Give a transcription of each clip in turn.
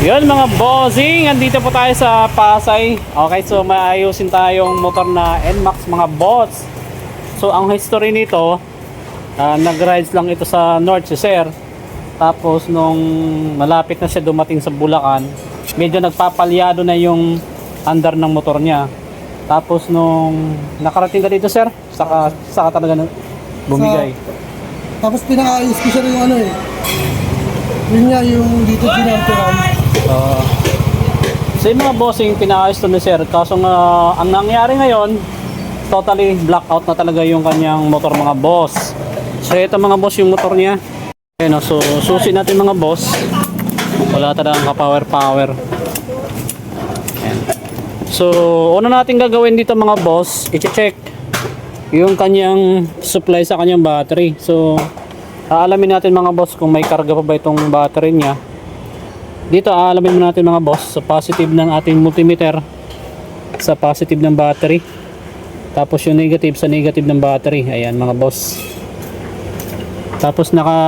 Yun mga bossing, andito po tayo sa Pasay. Okay, so maayusin tayong motor na NMAX mga boss. So ang history nito, ah, nag-rides lang ito sa North Sir. Tapos nung malapit na siya dumating sa Bulacan, medyo nagpapalyado na yung under ng motor niya. Tapos nung nakarating ka dito sir, saka, saka talaga bumigay. Tapos pinakaayos ko siya yung ano eh. Yun nga yung dito ginampiran. Oo. so yung mga bossing pinaayos to ni sir. Kaso nga, ang nangyari ngayon, totally blackout na talaga yung kanyang motor mga boss. So ito mga boss yung motor niya. Ayun, oh, so susi natin mga boss. Wala talagang ka-power power. Ayan. So, una natin gagawin dito mga boss, i-check yung kanyang supply sa kanyang battery. So, aalamin natin mga boss kung may karga pa ba itong battery niya. Dito aalamin mo natin mga boss sa positive ng ating multimeter sa positive ng battery. Tapos yung negative sa negative ng battery. Ayan mga boss. Tapos naka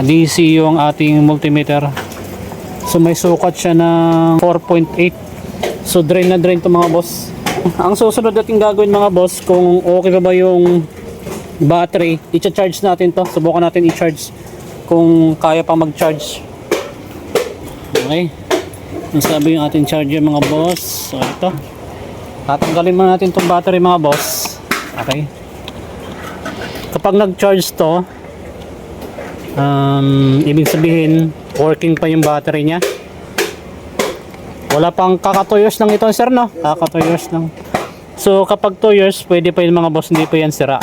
DC yung ating multimeter. So may sukat siya ng 4.8. So drain na drain to mga boss. Ang susunod natin gagawin mga boss kung okay pa ba yung battery, i-charge natin to. Subukan natin i-charge kung kaya pa mag-charge. Okay. Ang sabi yung ating charger mga boss. So ito. Tatanggalin muna natin tong battery mga boss. Okay. Kapag nag-charge to, um, ibig sabihin working pa yung battery niya. Wala pang kaka 2 years lang ito sir no? Kaka 2 years lang. So kapag 2 years, pwede pa yung mga boss, hindi pa yan sira.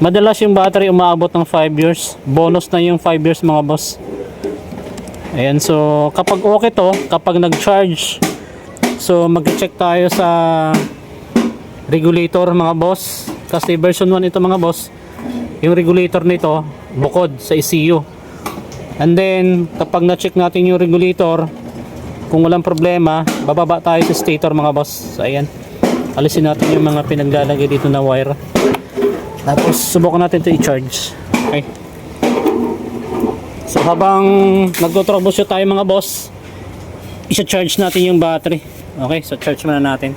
Madalas yung battery umaabot ng 5 years. Bonus na yung 5 years mga boss. Ayan, so kapag okay to, kapag nag-charge, so mag-check tayo sa regulator mga boss. Kasi version 1 ito mga boss. Yung regulator nito, bukod sa ECU. And then, kapag na-check natin yung regulator, kung walang problema, bababa tayo sa stator mga boss. So, ayan. Alisin natin yung mga pinaglalagay dito na wire. Tapos, subukan natin ito i-charge. Okay. So, habang nagto-troubleshoot tayo mga boss, isa-charge natin yung battery. Okay, so charge muna natin.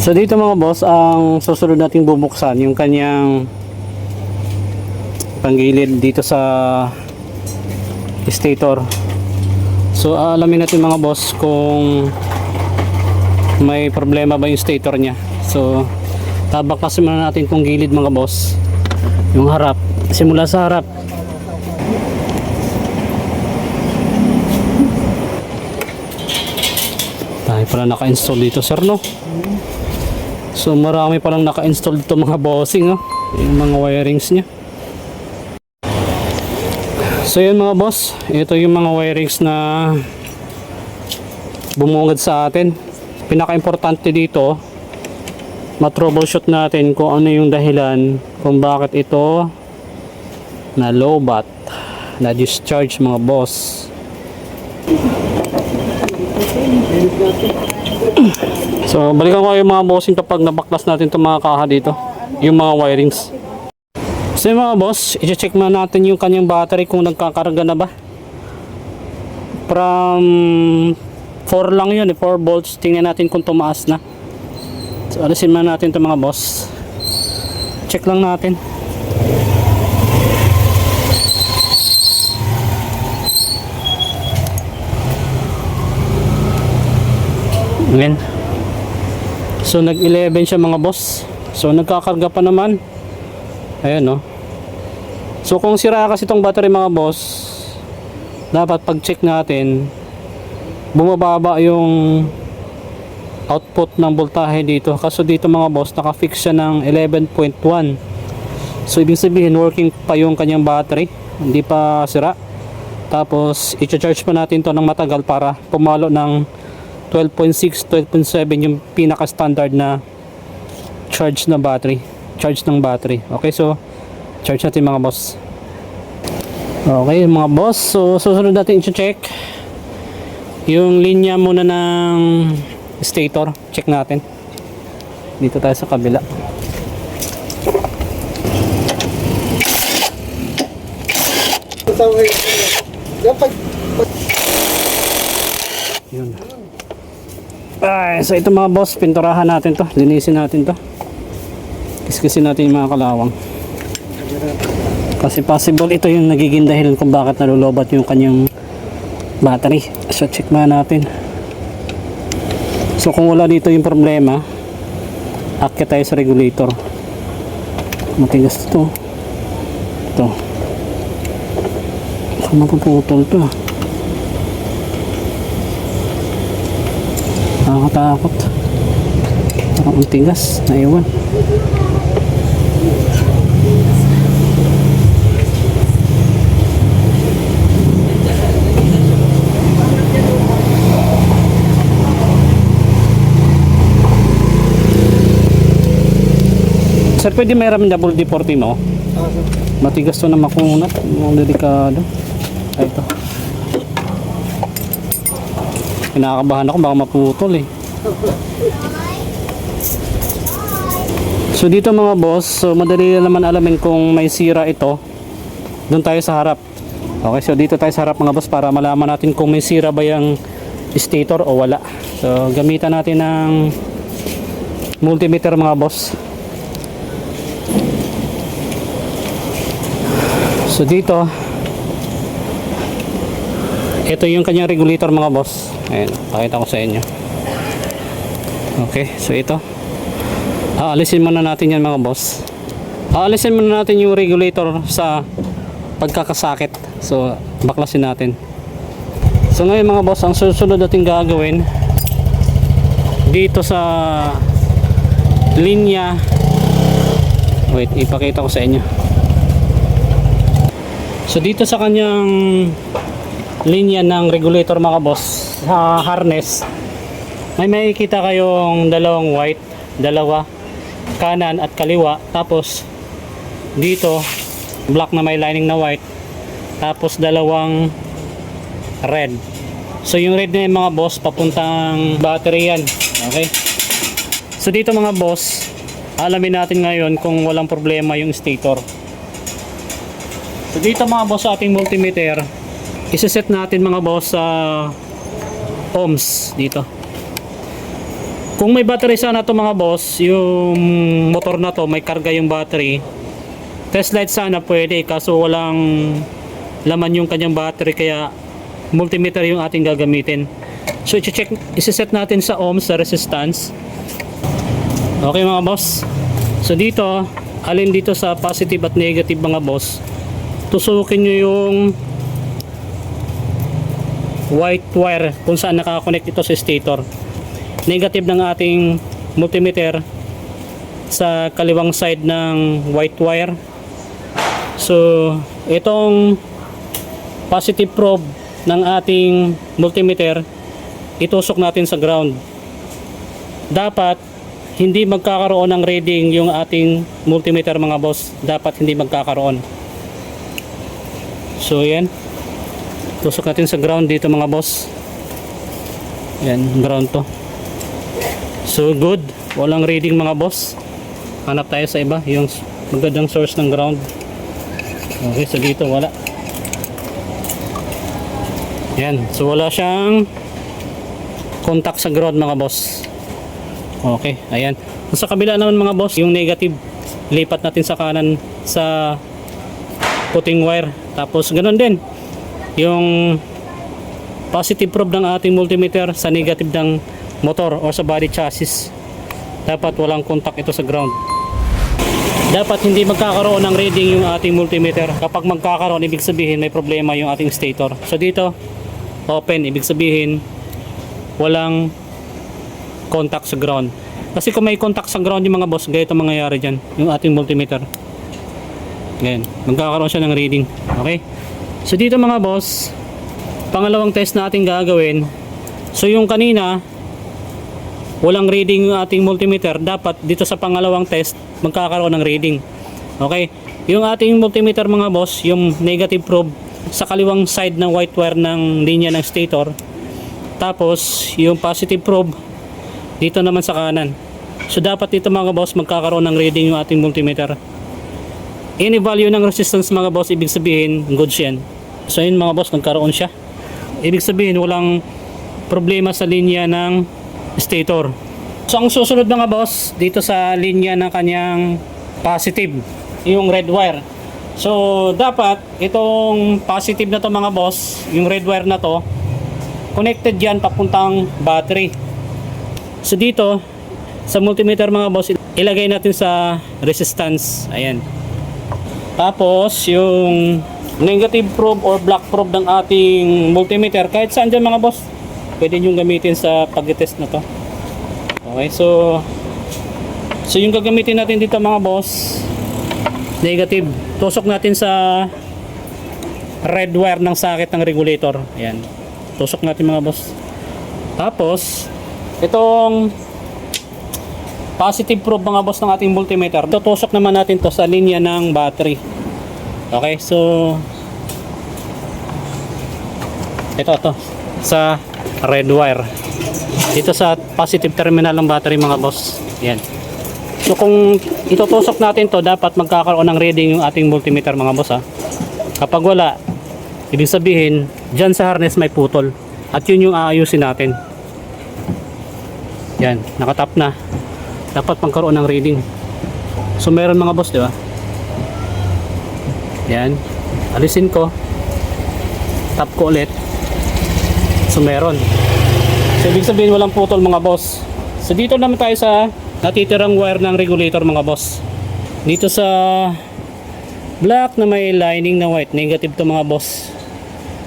So, dito mga boss, ang susunod natin bubuksan, yung kanyang panggilid dito sa stator. So aalamin natin mga boss kung may problema ba yung stator niya. So tabaklasin muna natin kung gilid mga boss. Yung harap. Simula sa harap. Pala naka-install dito sir no? So marami palang naka-install dito mga bossing no? Yung mga wirings niya. So yun mga boss, ito yung mga wirings na bumungad sa atin. Pinaka-importante dito, matroubleshoot natin kung ano yung dahilan kung bakit ito na low bat, na discharge mga boss. So balikan ko yung mga bossing kapag nabaklas natin itong mga kaha dito, yung mga wirings. So mga boss, i-check na natin yung kanyang battery kung nagkakarga na ba. From 4 lang yun, eh, 4 volts. Tingnan natin kung tumaas na. So alisin na natin ito mga boss. Check lang natin. Ayan. So nag 11 siya mga boss. So nagkakarga pa naman. Ayan no. So kung sira kasi itong battery mga boss, dapat pag-check natin, bumababa yung output ng voltahe dito. Kaso dito mga boss, naka-fix siya ng 11.1. So ibig sabihin, working pa yung kanyang battery. Hindi pa sira. Tapos, i-charge pa natin to ng matagal para pumalo ng 12.6, 12.7 yung pinaka-standard na charge na battery. Charge ng battery. Okay, so, charge natin mga boss. Okay, mga boss. So, susunod natin i-check yung linya muna ng stator. Check natin. Dito tayo sa kabila. Pag Yun. Ay, so ito mga boss, pinturahan natin to. Linisin natin to. Kiskisin natin yung mga kalawang. Kasi possible ito yung nagiging dahilan kung bakit nalulobat yung kanyang battery. So check muna natin. So kung wala dito yung problema, akit tayo sa regulator. Matigas to. Ito. Baka mapuputol to. Nakakatakot. Parang ang tigas. Naiwan. Sir, pwede may ramen double D40 mo? Matigas to na makunat. Ang delikado. Ay, ito. Kinakabahan ako baka maputol eh. So dito mga boss, so madali na naman alamin kung may sira ito. Doon tayo sa harap. Okay, so dito tayo sa harap mga boss para malaman natin kung may sira ba yung stator o wala. So gamitan natin ng multimeter mga boss. So dito, ito yung kanyang regulator mga boss. Ayan, pakita ko sa inyo. Okay, so ito. Aalisin muna natin yan mga boss. Aalisin muna natin yung regulator sa pagkakasakit. So, baklasin natin. So ngayon mga boss, ang susunod natin gagawin dito sa linya wait, ipakita ko sa inyo. So dito sa kanyang linya ng regulator mga boss sa harness. May makikita kayong dalawang white dalawa kanan at kaliwa. Tapos dito black na may lining na white. Tapos dalawang red. So yung red na yung mga boss papuntang battery yan. Okay? So dito mga boss alamin natin ngayon kung walang problema yung stator. So dito mga boss sa ating multimeter, isa-set natin mga boss sa ohms dito. Kung may battery sana to mga boss, yung motor na to may karga yung battery. Test light sana pwede kaso walang laman yung kanyang battery kaya multimeter yung ating gagamitin. So i-check, isa-set natin sa ohms sa resistance. Okay mga boss. So dito, alin dito sa positive at negative mga boss, tusukin nyo yung white wire kung saan nakakonect ito sa stator. Negative ng ating multimeter sa kaliwang side ng white wire. So itong positive probe ng ating multimeter itusok natin sa ground. Dapat hindi magkakaroon ng reading yung ating multimeter mga boss. Dapat hindi magkakaroon. So yan. Tusok natin sa ground dito mga boss. Yan, ground to. So good. Walang reading mga boss. Hanap tayo sa iba, yung magandang source ng ground. Okay, so dito wala. Yan, so wala siyang contact sa ground mga boss. Okay, ayan. Sa kabila naman mga boss, yung negative lipat natin sa kanan sa puting wire. Tapos ganun din. Yung positive probe ng ating multimeter sa negative ng motor o sa body chassis. Dapat walang contact ito sa ground. Dapat hindi magkakaroon ng reading yung ating multimeter. Kapag magkakaroon, ibig sabihin may problema yung ating stator. So dito, open, ibig sabihin walang contact sa ground. Kasi kung may contact sa ground yung mga boss, ganito mangyayari dyan, yung ating multimeter. Ngayon, magkakaroon siya ng reading. Okay? So dito mga boss, pangalawang test na ating gagawin. So yung kanina, walang reading yung ating multimeter. Dapat dito sa pangalawang test, magkakaroon ng reading. Okay? Yung ating multimeter mga boss, yung negative probe sa kaliwang side ng white wire ng linya ng stator. Tapos, yung positive probe dito naman sa kanan. So dapat dito mga boss, magkakaroon ng reading yung ating multimeter any value ng resistance mga boss ibig sabihin goods yan so yun mga boss nagkaroon siya ibig sabihin walang problema sa linya ng stator. So ang susunod mga boss dito sa linya ng kanyang positive, yung red wire. So dapat itong positive na to mga boss, yung red wire na to, connected yan papuntang battery. So dito sa multimeter mga boss, ilagay natin sa resistance. Ayan. Tapos yung negative probe or black probe ng ating multimeter kahit saan dyan mga boss pwede nyo gamitin sa pag-test na to. Okay so so yung gagamitin natin dito mga boss negative. Tusok natin sa red wire ng socket ng regulator. Ayan. Tusok natin mga boss. Tapos itong positive probe mga boss ng ating multimeter tutusok naman natin to sa linya ng battery Okay, so ito to sa red wire. Dito sa positive terminal ng battery mga boss. Yan. So kung itutusok natin to, dapat magkakaroon ng reading yung ating multimeter mga boss ha. Kapag wala, ibig sabihin, dyan sa harness may putol. At yun yung aayusin natin. Yan, nakatap na. Dapat magkaroon ng reading. So meron mga boss, di ba? Yan. Alisin ko. Tap ko ulit. So meron. So ibig sabihin walang putol mga boss. So dito naman tayo sa natitirang wire ng regulator mga boss. Dito sa black na may lining na white. Negative to mga boss.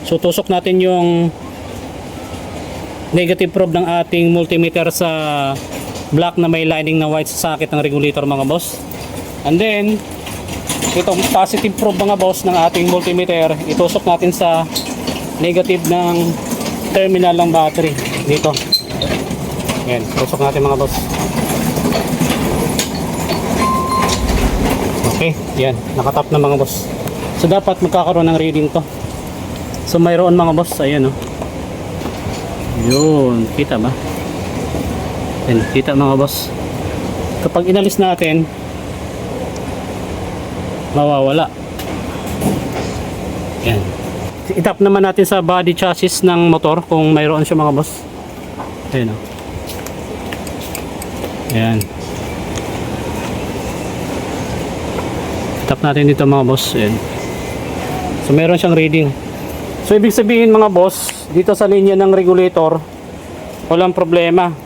So tusok natin yung negative probe ng ating multimeter sa black na may lining na white sa socket ng regulator mga boss. And then itong positive probe mga boss ng ating multimeter itusok natin sa negative ng terminal ng battery. Dito. Yan tusok natin mga boss. Okay yan nakatap na mga boss. So dapat magkakaroon ng reading to. So mayroon mga boss. Ayan oh. Yun kita ba yan kita mga boss kapag inalis natin mawawala. Yan. Itap naman natin sa body chassis ng motor kung mayroon siya mga boss. Ayan o. Ayan. Itap natin dito mga boss. Ayan. So meron siyang reading. So ibig sabihin mga boss, dito sa linya ng regulator, walang problema.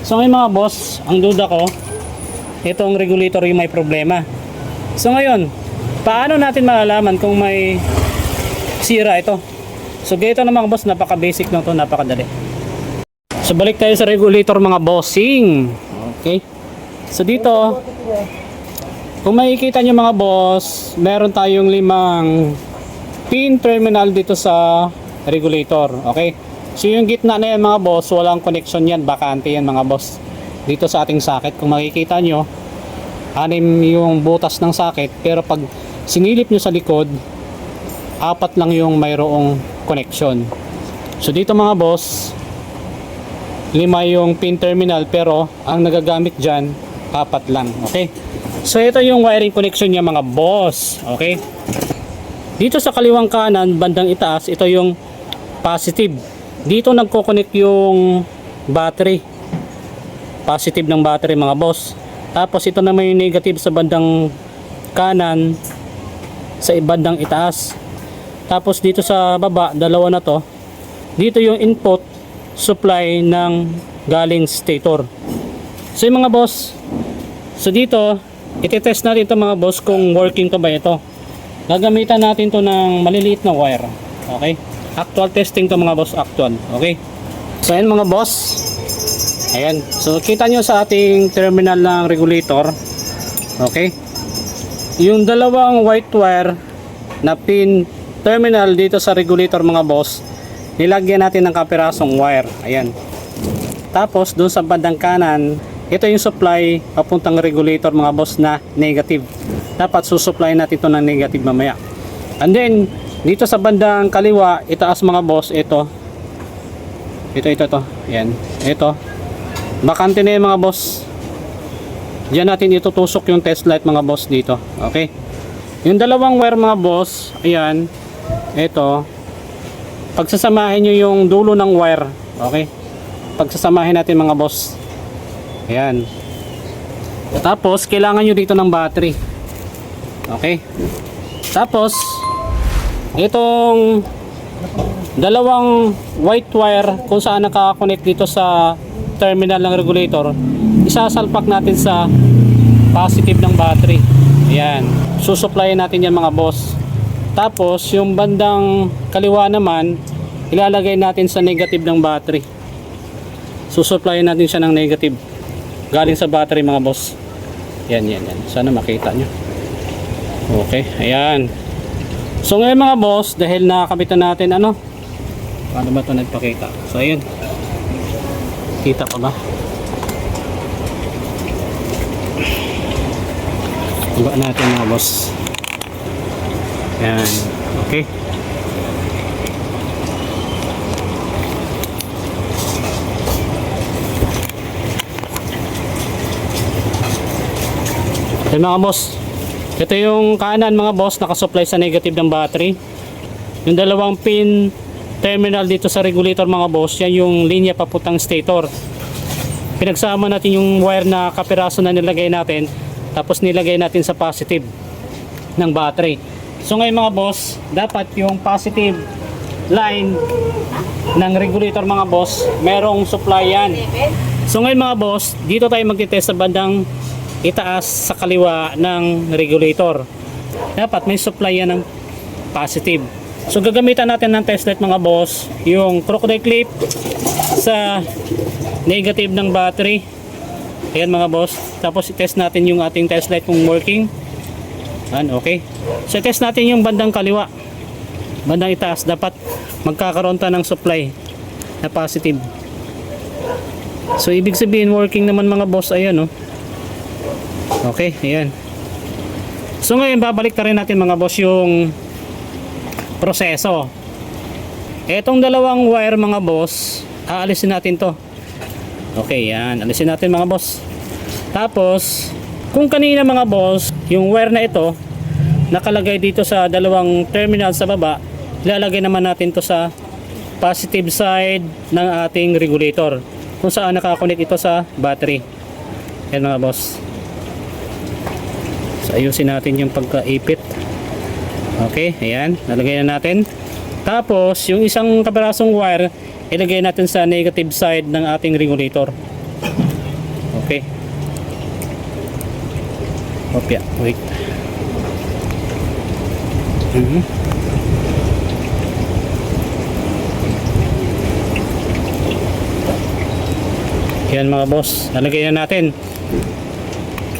So ngayon mga boss, ang duda ko, itong regulator yung may problema. So ngayon, paano natin malalaman kung may sira ito? So ganito na mga boss, napaka-basic na to, napakadali. So balik tayo sa regulator mga bossing. Okay. So dito, kung makikita nyo mga boss, meron tayong limang pin terminal dito sa regulator. Okay. So yung gitna na yan mga boss, walang connection yan, bakante yan mga boss. Dito sa ating socket, kung makikita nyo, anim yung butas ng socket. Pero pag sinilip nyo sa likod apat lang yung mayroong connection. So dito mga boss lima yung pin terminal pero ang nagagamit dyan apat lang okay? So ito yung wiring connection niya mga boss okay? Dito sa kaliwang kanan bandang itaas ito yung positive dito nagko-connect yung battery positive ng battery mga boss tapos ito naman yung negative sa bandang kanan sa bandang itaas. Tapos dito sa baba, dalawa na to. Dito yung input supply ng galing stator. So yung mga boss, so dito, iti-test natin ito mga boss kung working to ba ito. Gagamitan natin to ng maliliit na wire. Okay? Actual testing to mga boss, actual. Okay? So yan mga boss, Ayan. So, kita nyo sa ating terminal ng regulator. Okay. Yung dalawang white wire na pin terminal dito sa regulator mga boss, nilagyan natin ng kapirasong wire. Ayan. Tapos, doon sa bandang kanan, ito yung supply papuntang regulator mga boss na negative. Dapat susupply natin ito ng negative mamaya. And then, dito sa bandang kaliwa, itaas mga boss, ito. Ito, ito, ito. Ayan. Ito bakante na yung mga boss Diyan natin itutusok yung test light mga boss dito okay yung dalawang wire mga boss ayan ito pagsasamahin nyo yung dulo ng wire okay pagsasamahin natin mga boss. Ayan. Tapos, kailangan nyo dito ng battery. Okay. Tapos, itong dalawang white wire kung saan nakakonect dito sa terminal ng regulator, isasalpak natin sa positive ng battery. Ayan. Susuplayin natin yan mga boss. Tapos, yung bandang kaliwa naman, ilalagay natin sa negative ng battery. Susuplayin natin siya ng negative. Galing sa battery mga boss. Yan, yan, yan. Sana makita nyo. Okay, ayan. So ngayon mga boss, dahil nakakabit na natin ano, paano ba ito nagpakita? So ayun. Kita pa ba? Iba natin mga boss. Ayan. Okay. Ayan mga boss. Ito yung kanan mga boss, nakasupply sa negative ng battery. Yung dalawang pin terminal dito sa regulator mga boss, yan yung linya papuntang stator. Pinagsama natin yung wire na kapiraso na nilagay natin, tapos nilagay natin sa positive ng battery. So ngayon mga boss, dapat yung positive line ng regulator mga boss, merong supply yan. So ngayon mga boss, dito tayo magtitest sa bandang itaas sa kaliwa ng regulator. Dapat may supply yan ng positive. So gagamitan natin ng test light mga boss, yung crocodile clip sa negative ng battery. Ayan mga boss. Tapos i-test natin yung ating test light kung working. Ayan, okay. So test natin yung bandang kaliwa. Bandang itaas dapat magkakaroon ta ng supply na positive. So ibig sabihin working naman mga boss ayan oh. Okay, ayan. So ngayon babalik na rin natin mga boss yung proseso. Etong dalawang wire mga boss, aalisin natin to. Okay, yan. Alisin natin mga boss. Tapos, kung kanina mga boss, yung wire na ito, nakalagay dito sa dalawang terminal sa baba, ilalagay naman natin to sa positive side ng ating regulator. Kung saan nakakonect ito sa battery. Yan mga boss. Ayusin natin yung pagkaipit. Okay, ayan. Nalagay na natin. Tapos, yung isang kaparasong wire, ilagay natin sa negative side ng ating regulator. Okay. Opya, wait. Mhm. Yan mga boss, nalagay na natin.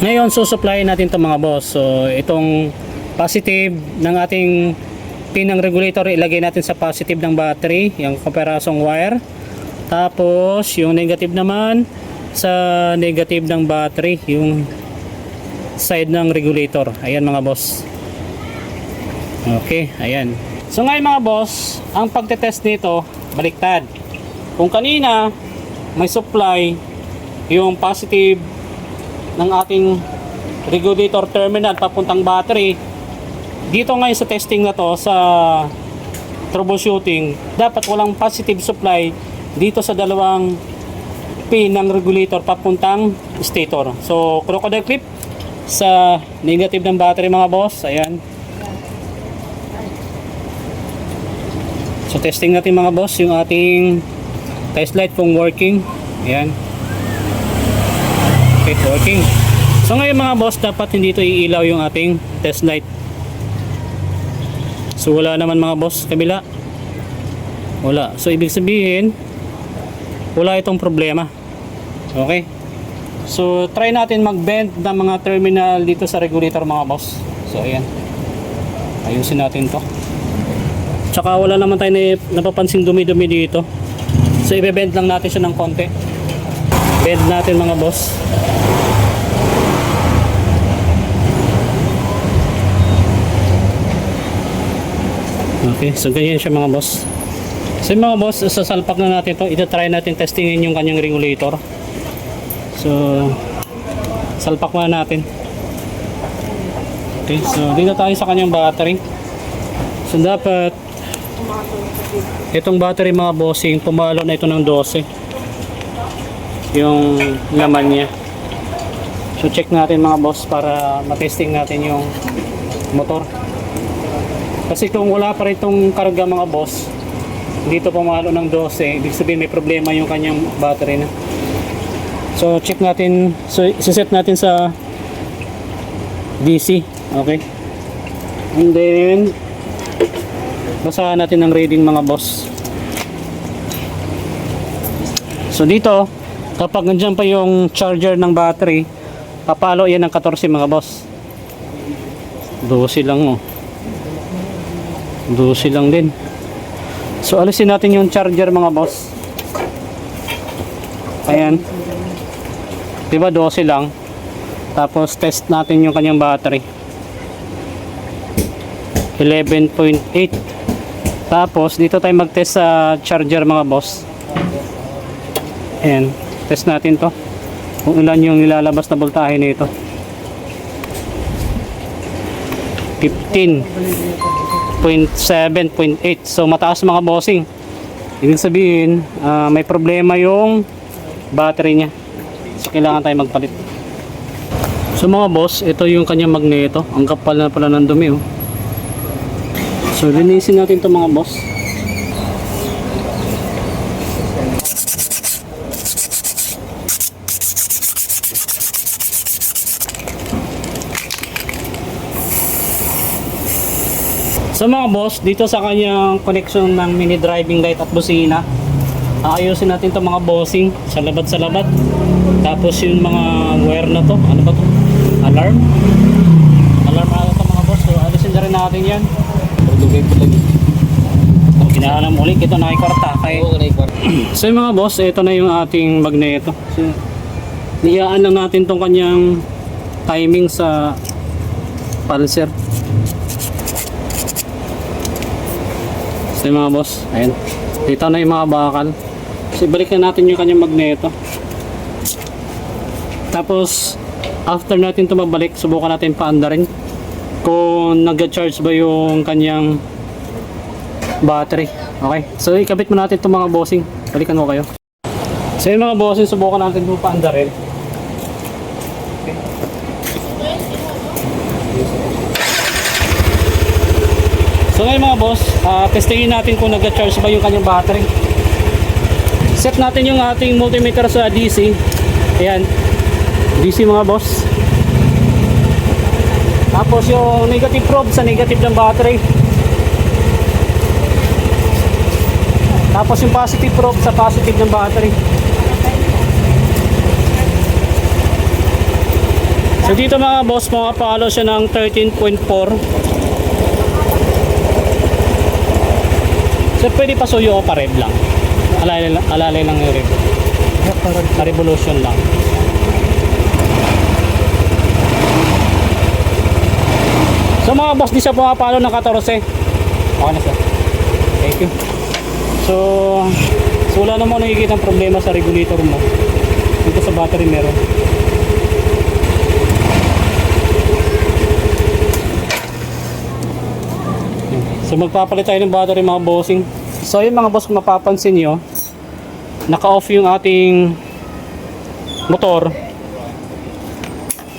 Ngayon, susupply natin to mga boss. So, itong positive ng ating pin ng regulator, ilagay natin sa positive ng battery, yung kaperasong wire. Tapos, yung negative naman, sa negative ng battery, yung side ng regulator. Ayan mga boss. Okay, ayan. So ngayon mga boss, ang pagtetest nito, baliktad. Kung kanina, may supply, yung positive ng ating regulator terminal papuntang battery. Dito ngayon sa testing na to sa troubleshooting dapat walang positive supply dito sa dalawang pin ng regulator papuntang stator. So crocodile clip sa negative ng battery mga boss. Ayan. So testing natin mga boss yung ating test light kung working. Ayan Okay, working. So ngayon mga boss, dapat hindi ito iilaw yung ating test light. So wala naman mga boss, kabila. Wala. So ibig sabihin, wala itong problema. Okay? So try natin mag-bend ng mga terminal dito sa regulator mga boss. So ayan. Ayusin natin to. Tsaka wala naman tayo na, napapansing dumi-dumi dito. So i-bend lang natin siya ng konti. Bend natin mga boss. Okay, so ganyan siya mga boss. So mga boss, sasalpak na natin to. Ito-try natin testingin yung kanyang regulator. So, salpak muna natin. Okay, so dito tayo sa kanyang battery. So dapat itong battery mga bossing, pumalo na ito ng 12. Yung laman niya. So check natin mga boss para matesting natin yung motor. Kasi kung wala pa rin itong karga mga boss, dito pumalo ng 12, ibig sabihin may problema yung kanyang battery na. So check natin, so siset natin sa DC, okay? And then basahan natin ang reading mga boss. So dito, kapag nandiyan pa yung charger ng battery, papalo yan ng 14 mga boss. 12 lang oh. 12 lang din. So alisin natin yung charger mga boss. Ayan. Diba 12 lang. Tapos test natin yung kanyang battery. 11.8 Tapos dito tayo mag-test sa charger mga boss. Ayan. Test natin to. Kung ilan yung nilalabas na voltahe nito. 15.7.8 So mataas mga bossing. Ibig sabihin, ah, may problema yung battery niya. So kailangan tayo magpalit. So mga boss, ito yung kanyang magneto. Ang kapal na pala ng dumi oh. So linisin natin to mga boss. So mga boss, dito sa kanyang connection ng mini driving light at busina, aayusin natin to mga bossing sa labat sa labat. Tapos yung mga wire na to, ano ba to? Alarm? Alarm ata to mga boss, so alisin na rin natin yan. Dugay po lagi. Kinaalam ulit, ito nakikwarta. Kay... Oo, kanay kwarta. So yung mga boss, ito na yung ating magneto. So, niyaan lang natin tong kanyang timing sa pulser. So yung mga boss, ayun. Dito na yung mga bakal. So ibalik na natin yung kanyang magneto. Tapos, after natin ito mabalik, subukan natin paandarin kung nag-charge ba yung kanyang battery. Okay. So ikabit mo natin itong mga bossing. Balikan mo kayo. So yung mga bossing, subukan natin kung paanda rin. Okay. So ngayon mga boss, ah, testingin natin kung nag-charge ba yung kanyang battery. Set natin yung ating multimeter sa DC. Ayan. DC mga boss. Tapos yung negative probe sa negative ng battery. Tapos yung positive probe sa positive ng battery. So dito mga boss, makapalo siya ng 13.4. So pwede pasuyo o pa rev lang. Alalay, alalay lang yung rev. Parang Sa revolution lang. So mga boss, di siya pumapalo ng 14. Okay na sir. Thank you. So, so wala naman nakikita ang problema sa regulator mo. Dito sa battery meron. So magpapalit tayo ng battery mga bossing. So yun mga boss kung mapapansin nyo, naka-off yung ating motor.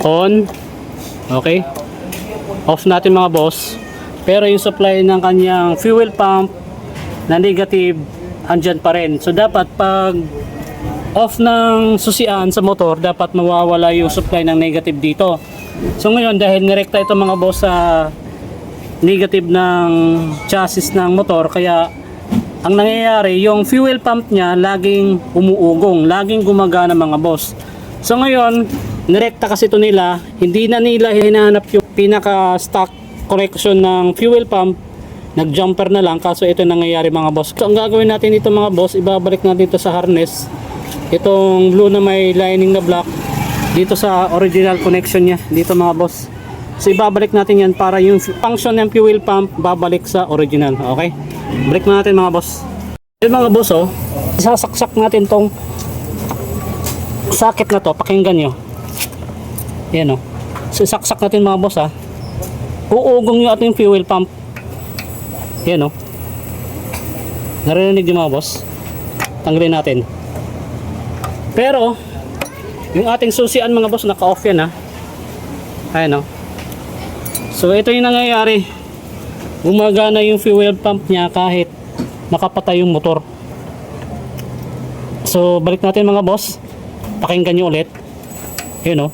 On. Okay. Off natin mga boss. Pero yung supply ng kanyang fuel pump na negative andyan pa rin. So dapat pag off ng susian sa motor, dapat mawawala yung supply ng negative dito. So ngayon dahil nirekta ito mga boss sa negative ng chassis ng motor kaya ang nangyayari yung fuel pump niya laging umuugong, laging gumagana mga boss. So ngayon, nirekta kasi ito nila, hindi na nila hinahanap yung pinaka stock connection ng fuel pump nag-jumper na lang kaso ito nangyayari mga boss. So ang gagawin natin dito mga boss, ibabalik natin ito sa harness. Itong blue na may lining na black dito sa original connection niya dito mga boss. So ibabalik natin yan para yung function ng fuel pump babalik sa original. Okay? Balik na natin mga boss. Yung mga boss oh, isasaksak natin tong socket na to, pakinggan nyo. Yan oh. So natin mga boss ah. Uugong yung ating fuel pump. Yan oh. Narinig yung mga boss. Tanggalin natin. Pero, yung ating susian mga boss, naka-off yan ha. Ayan o. So, ito yung nangyayari. Gumagana yung fuel pump niya kahit nakapatay yung motor. So, balik natin mga boss. Pakinggan nyo ulit. Yun o.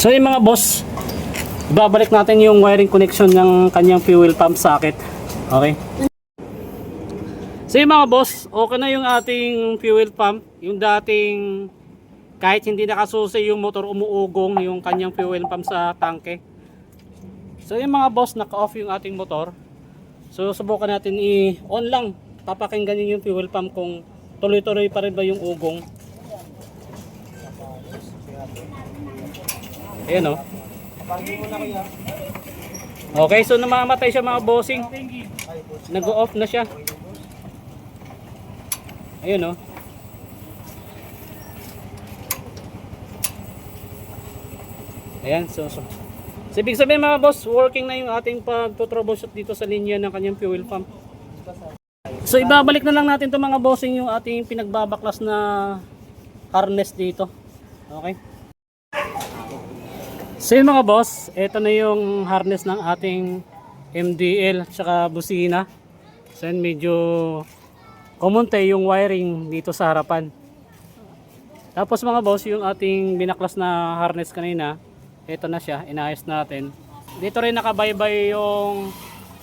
So, yung mga boss, babalik natin yung wiring connection ng kanyang fuel pump socket. Okay? So yung mga boss, okay na yung ating fuel pump. Yung dating kahit hindi nakasusi yung motor umuugong yung kanyang fuel pump sa tangke. So yung mga boss, naka-off yung ating motor. So subukan natin i-on lang. Papakinggan nyo yung fuel pump kung tuloy-tuloy pa rin ba yung ugong. Ayan o. Okay, so namamatay siya mga bossing. Nag-off na siya. Ayun oh. Ayan, so, so. So, ibig sabihin mga boss, working na yung ating pag-troubleshoot dito sa linya ng kanyang fuel pump. So, ibabalik na lang natin to mga bossing yung ating pinagbabaklas na harness dito. Okay? So, yun mga boss, ito na yung harness ng ating MDL at saka busina. So, yun, medyo kumunti yung wiring dito sa harapan. Tapos mga boss, yung ating binaklas na harness kanina, ito na siya, inayos natin. Dito rin nakabaybay yung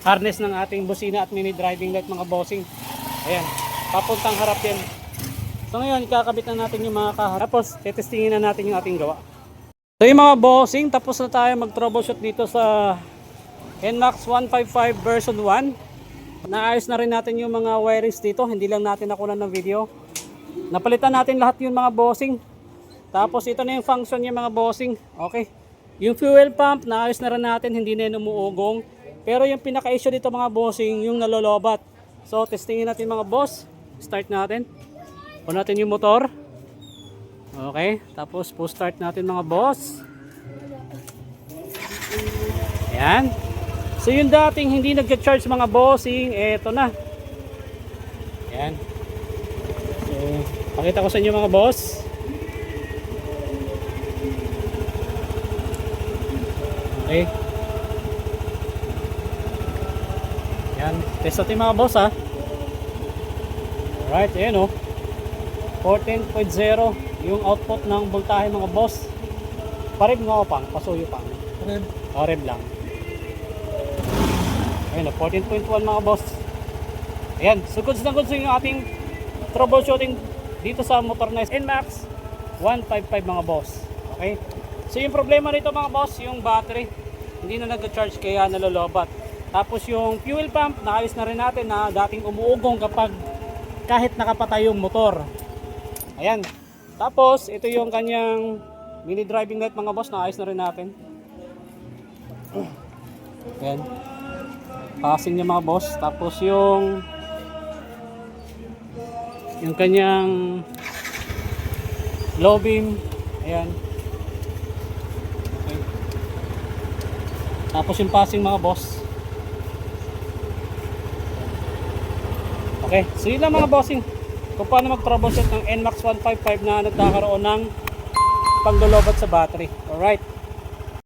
harness ng ating busina at mini driving light mga bossing. Ayan, papuntang harap yan. So ngayon, kakabit na natin yung mga kaharap. Tapos, tetestingin na natin yung ating gawa. So yung mga bossing, tapos na tayo mag-troubleshoot dito sa NMAX 155 version 1. Naayos na rin natin yung mga wirings dito, hindi lang natin nakunan ng video. Napalitan natin lahat yung mga bossing. Tapos ito na yung function niya mga bossing. Okay. Yung fuel pump, naayos na rin natin, hindi na yun umuugong. Pero yung pinaka-issue dito mga bossing, yung nalolobat. So testingin natin mga boss. Start natin. On natin yung motor. Okay. Tapos po start natin mga boss. Ayan. So yung dating hindi nag-charge mga bossing, eto na. Ayan. So, pakita ko sa inyo mga boss. Okay. Ayan. Test natin mga boss ha. Alright, ayan o. 14.0 yung output ng voltahe mga boss. Parib nga o pang, pasuyo pang. Red. O, rev lang. Ayun o, 14.1 mga boss. Ayan, so goods na goods yung ating troubleshooting dito sa motor na NMAX 155 mga boss. Okay? So yung problema nito mga boss, yung battery. Hindi na nag-charge kaya nalolobat. Tapos yung fuel pump, naayos na rin natin na dating umuugong kapag kahit nakapatay yung motor. Ayan. Tapos, ito yung kanyang mini driving light mga boss, naayos na rin natin. Ayan. Passing niya mga boss. Tapos yung yung kanyang low beam. Ayan. Tapos yung passing mga boss. Okay. So yun lang mga bossing. Kung paano mag-troubleshoot ng NMAX 155 na nagkakaroon ng panglolobat sa battery. Alright.